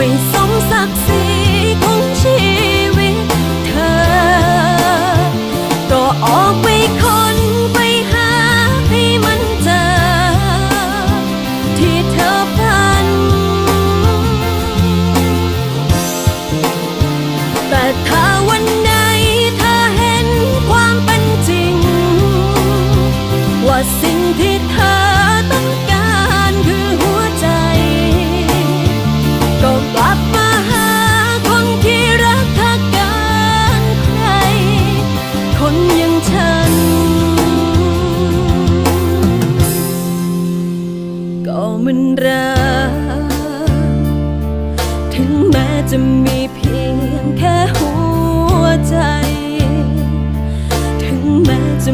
ไม่สมศักดิ์ศรีของชีวิตเธอ ก็ออกไปคนไปหาให้มันเจอ ที่เธอ ฉัน ก็มันรัก ถึงแม้จะมีเพียงแค่หัวใจ ถึงแม้จะ